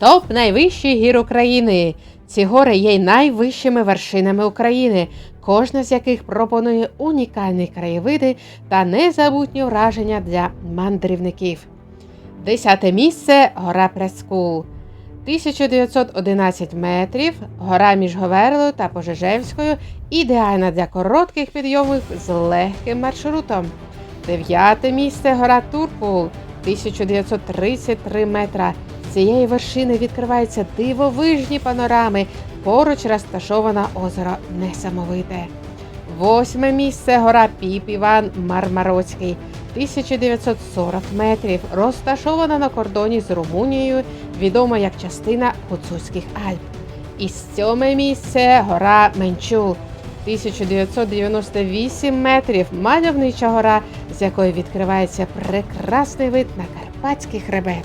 Топ найвищих гір України. Ці гори є найвищими вершинами України, кожна з яких пропонує унікальні краєвиди та незабутні враження для мандрівників. Десяте місце гора Прескул. 1911 метрів, гора між Говерлою та Пожежевською, ідеальна для коротких підйомів з легким маршрутом. Дев'яте місце гора Туркул 1933 метра. З цієї вершини відкриваються дивовижні панорами. Поруч розташоване озеро Несамовите. Восьме місце гора Піп Іван Мармароцький. 1940 метрів, розташована на кордоні з Румунією, відома як частина Гуцульських Альп. І сьоме місце гора Менчул. 1998 метрів мальовнича гора, якої відкривається прекрасний вид на Карпатський хребет.